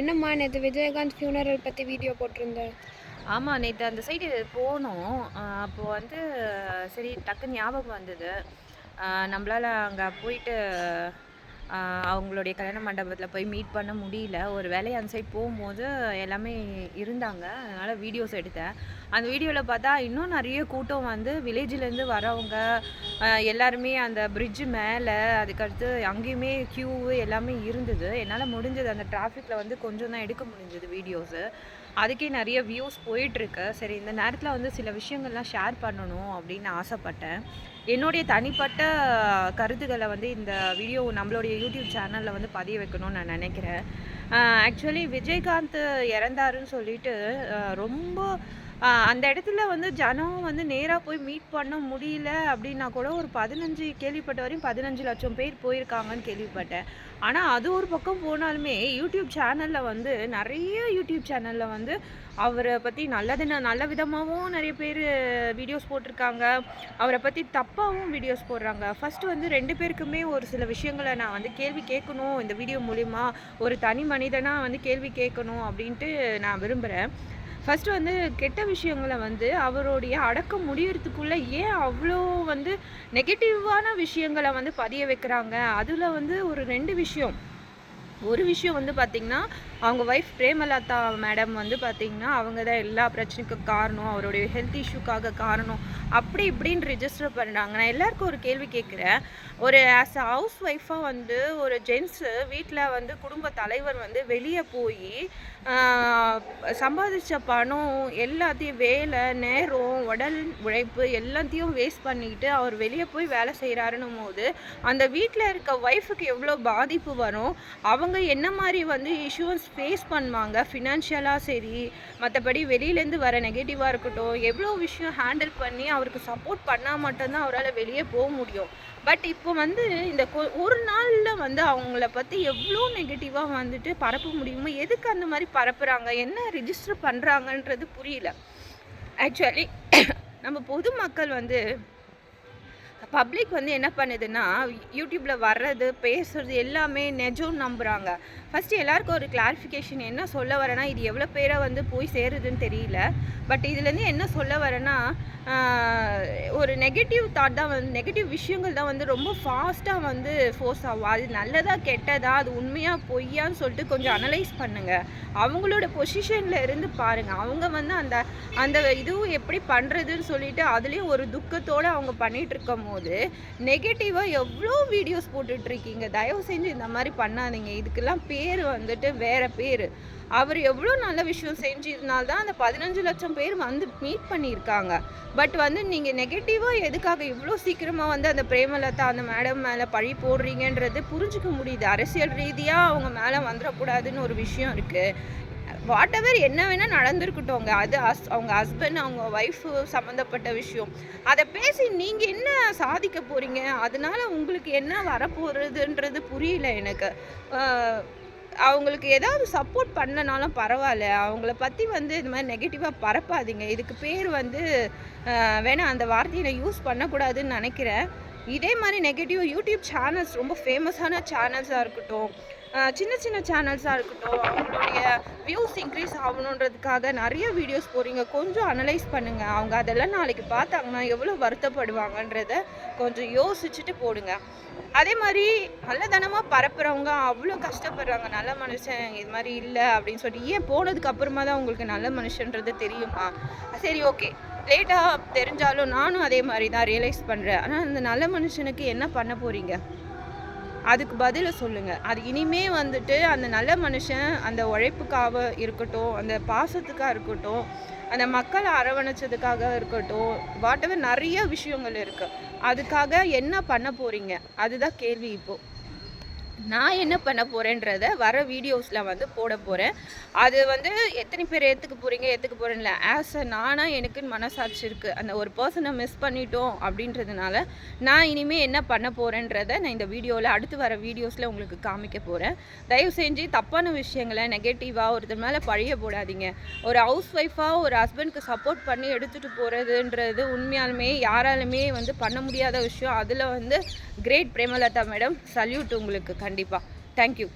என்னம்மா நேற்று விஜயகாந்த் ஃபியூனரல் பற்றி வீடியோ போட்டிருந்தேன் ஆமாம் நேற்று அந்த சைடு போனோம். அப்போது வந்து சரி டக்குன்னு ஞாபகம் வந்தது. நம்மளால் அங்கே போயிட்டு அவங்களுடைய கல்யாண மண்டபத்தில் போய் மீட் பண்ண முடியல. ஒரு வேலையை அந்த சைட் போகும்போது எல்லாமே இருந்தாங்க. அதனால் வீடியோஸ் எடுத்தேன். அந்த வீடியோவில் பார்த்தா இன்னும் நிறைய கூட்டம் வந்து வில்லேஜ்லேருந்து வரவங்க எல்லாருமே அந்த பிரிட்ஜு மேலே அதுக்கடுத்து அங்கேயுமே க்யூ எல்லாமே இருந்தது. என்னால் முடிஞ்சது அந்த டிராஃபிக்கில் வந்து கொஞ்சம் தான் எடுக்க முடிஞ்சது வீடியோஸு அதுக்கே நிறைய வியூஸ் போயிட்டுருக்கு. சரி இந்த நேரத்தில் வந்து சில விஷயங்கள்லாம் ஷேர் பண்ணணும் அப்படின்னு ஆசைப்பட்டேன். என்னுடைய தனிப்பட்ட கருத்துக்களை வந்து இந்த வீடியோ நம்மளுடைய யூடியூப் சேனலில் வந்து பதிய வைக்கணும்னு நான் நினைக்கிறேன். ஆக்சுவலி விஜயகாந்த் இறந்தாருன்னு சொல்லிட்டு ரொம்ப அந்த இடத்துல வந்து ஜனம் வந்து நேராக போய் மீட் பண்ண முடியல அப்படின்னா கூட ஒரு பதினஞ்சு கேள்விப்பட்ட வரையும் பதினஞ்சு லட்சம் பேர் போயிருக்காங்கன்னு கேள்விப்பட்டேன். ஆனால் அது ஒரு பக்கம் போனாலுமே யூடியூப் சேனலில் வந்து நிறைய யூடியூப் சேனலில் வந்து அவரை பற்றி நல்லது நல்ல விதமாகவும் நிறைய பேர் வீடியோஸ் போட்டிருக்காங்க. அவரை பற்றி தப்பாகவும் வீடியோஸ் போடுறாங்க. ஃபஸ்ட்டு வந்து ரெண்டு பேருக்குமே ஒரு சில விஷயங்களை நான் வந்து கேள்வி கேட்கணும் இந்த வீடியோ மூலிமா ஒரு தனி மனிதனாக வந்து கேள்வி கேட்கணும் அப்படின்ட்டு நான் விரும்புகிறேன் ஃபஸ்ட்டு வந்து கெட்ட விஷயங்களை வந்து அவருடைய அடக்கம் முடியறதுக்குள்ளே ஏன் அவ்வளோ வந்து நெகட்டிவான விஷயங்களை வந்து பதிய வைக்கிறாங்க? அதில் வந்து ஒரு ரெண்டு விஷயம். ஒரு விஷயம் வந்து பார்த்திங்கன்னா அவங்க ஒய்ஃப் பிரேமலதா மேடம் வந்து பார்த்திங்கன்னா அவங்க தான் எல்லா பிரச்சனைக்கும் காரணம் அவருடைய ஹெல்த் இஷ்யூக்காக காரணம். அப்படி இப்படின்னு ரிஜிஸ்டர் பண்ணுறாங்க நான் எல்லாருக்கும் ஒரு கேள்வி கேட்குறேன் ஒரு ஆஸ் அ ஹவுஸ் ஒய்ஃபாக வந்து ஒரு ஜென்ஸு வீட்டில் வந்து குடும்ப தலைவர் வந்து வெளியே போய் சம்பாதிச்ச பணம் எல்லாத்தையும் வேலை நேரம் உடல் உழைப்பு எல்லாத்தையும் வேஸ்ட் பண்ணிக்கிட்டு அவர் வெளியே போய் வேலை செய்கிறாருன்னும் போது அந்த வீட்டில் இருக்க ஒய்ஃபுக்கு எவ்வளோ பாதிப்பு வரும்? அவங்க என்ன மாதிரி வந்து இஷ்யூஸ் ஃபேஸ் பண்ணுவாங்க. ஃபினான்ஷியலாக சரி மற்றபடி வெளியிலேருந்து வர நெகட்டிவாக இருக்கட்டும் எவ்வளோ விஷயம் ஹேண்டில் பண்ணி அவருக்கு சப்போர்ட் பண்ணால் மட்டும்தான் அவரால் வெளியே போக முடியும். பட் இப்போ வந்து இந்த கொ- ஒரு நாளில் வந்து அவங்கள பற்றி எவ்வளோ நெகட்டிவாக வந்துட்டு பரப்ப முடியுமோ எதுக்கு அந்த மாதிரி பரப்புகிறாங்க என்ன ரிஜிஸ்டர் பண்ணுறாங்கன்றது புரியல. ஆக்சுவலி நம்ம பொதுமக்கள் வந்து பப்ளிக் வந்து என்ன பண்ணுதுன்னா யூடியூப்பில் வர்றது பேசுறது எல்லாமே நெஜம் நம்புகிறாங்க ஃபஸ்ட்டு எல்லாருக்கும் ஒரு கிளாரிஃபிகேஷன் என்ன சொல்ல வரேன்னா இது எவ்வளோ பேரை வந்து போய் சேருதுன்னு தெரியல. பட் இதுலேருந்து என்ன சொல்ல வரேன்னா ஒரு நெகட்டிவ் தாட் தான் வந்து நெகட்டிவ் விஷயங்கள் தான் வந்து ரொம்ப ஃபாஸ்ட்டாக வந்து ஃபோர்ஸ் ஆகும். அது நல்லதா கெட்டதா அது உண்மையாக பொய்யான்னு சொல்லிட்டு கொஞ்சம் அனலைஸ் பண்ணுங்கள் அவங்களோட பொசிஷனில் இருந்து பாருங்கள் அவங்க வந்து அந்த அந்த இதுவும் எப்படி பண்ணுறதுன்னு சொல்லிட்டு அதுலேயும் ஒரு துக்கத்தோடு அவங்க பண்ணிகிட்டு இருக்கும் போது நெகட்டிவாக எவ்வளோ வீடியோஸ் போட்டுட்ருக்கீங்க? தயவு செஞ்சு இந்த மாதிரி பண்ணாதீங்க. இதுக்கெல்லாம் பேர் வந்துட்டு வேறு பேர். அவர் எவ்வளோ நல்ல விஷயம் செஞ்சதுனால தான் அந்த பதினஞ்சு லட்சம் பேர் வந்து மீட் பண்ணியிருக்காங்க. பட் வந்து நீங்கள் நெகட்டிவாக எதுக்காக இவ்வளோ சீக்கிரமாக வந்து அந்த பிரேமலதா அந்த மேடம் மேலே பழி போடுறீங்கன்றது புரிஞ்சுக்க முடியுது. அரசியல் ரீதியாக அவங்க மேலே வந்துடக்கூடாதுன்னு ஒரு விஷயம் இருக்குது வாட் எவர் என்ன வேணால் நடந்திருக்கட்டும்ங்க. அது ஹஸ் அவங்க ஹஸ்பண்ட் அவங்க ஒய்ஃபு சம்மந்தப்பட்ட விஷயம். அதை பேசி நீங்கள் என்ன சாதிக்க போகிறீங்க அதனால உங்களுக்கு என்ன வரப்போகிறதுன்றது புரியல எனக்கு. அவங்களுக்கு ஏதாவது சப்போர்ட் பண்ணனாலும் பரவாயில்ல. அவங்கள பற்றி வந்து இது மாதிரி நெகட்டிவாக பரப்பாதீங்க. இதுக்கு பேர் வந்து வேணால் அந்த வார்த்தையை நான் யூஸ் பண்ணக்கூடாதுன்னு நினைக்கிறேன். இதே மாதிரி நெகட்டிவ் யூடியூப் சேனல்ஸ் ரொம்ப ஃபேமஸான சேனல்ஸாக இருக்கட்டும். சின்ன சின்ன சேனல்ஸாக இருக்கட்டும் அவங்களுடைய வியூஸ் இன்க்ரீஸ் ஆகணுன்றதுக்காக நிறைய வீடியோஸ் போகிறீங்க கொஞ்சம் அனலைஸ் பண்ணுங்கள் அவங்க அதெல்லாம் நாளைக்கு பார்த்தாங்கன்னா எவ்வளோ வருத்தப்படுவாங்கன்றத கொஞ்சம் யோசிச்சுட்டு போடுங்க. அதே மாதிரி நல்லதனமாக பரப்புகிறவங்க அவ்வளோ கஷ்டப்படுறாங்க. நல்ல மனுஷன் இது மாதிரி இல்லை அப்படின்னு சொல்லிட்டு ஏன் போனதுக்கு அப்புறமா தான் உங்களுக்கு நல்ல மனுஷன்றது தெரியுமா? சரி ஓகே லேட்டாக தெரிஞ்சாலும் நானும் அதே மாதிரி தான் ரியலைஸ் பண்ணுறேன் ஆனால் அந்த நல்ல மனுஷனுக்கு என்ன பண்ண போகிறீங்க அதுக்கு பதிலை சொல்லுங்கள் அது இனிமே வந்துட்டு அந்த நல்ல மனுஷன் அந்த உழைப்புக்காக இருக்கட்டும் அந்த பாசத்துக்காக இருக்கட்டும் அந்த மக்களை அரவணைச்சதுக்காக இருக்கட்டும் வாட்டவர் நிறைய விஷயங்கள் இருக்குது அதுக்காக என்ன பண்ண போகிறீங்க அதுதான் கேள்வி இப்போது நான் என்ன பண்ண போகிறேன்றத வர வீடியோஸில் வந்து போட போகிறேன் அது வந்து எத்தனை பேர் ஏற்றுக்க போகிறீங்க ஏற்றுக்க போகிறேன்ல ஆஸ் அ நானாக எனக்குன்னு மனசாட்சி இருக்குது அந்த ஒரு பர்சனை மிஸ் பண்ணிட்டோம் அப்படின்றதுனால நான் இனிமேல் என்ன பண்ண போகிறேன்றத நான் இந்த வீடியோவில் அடுத்து வர வீடியோஸில் உங்களுக்கு காமிக்க போகிறேன் தயவு செஞ்சு தப்பான விஷயங்களை நெகட்டிவாக ஒருத்தர் மேலே பழிய போடாதீங்க. ஒரு ஹவுஸ் ஒய்ஃபாக ஒரு ஹஸ்பண்ட்க்கு சப்போர்ட் பண்ணி எடுத்துகிட்டு போகிறதுன்றது உண்மையாலுமே யாராலுமே வந்து பண்ண முடியாத விஷயம். அதில் வந்து கிரேட் பிரேமலதா மேடம் சல்யூட் உங்களுக்கு. கண்டிப்பாக தேங்க்யூ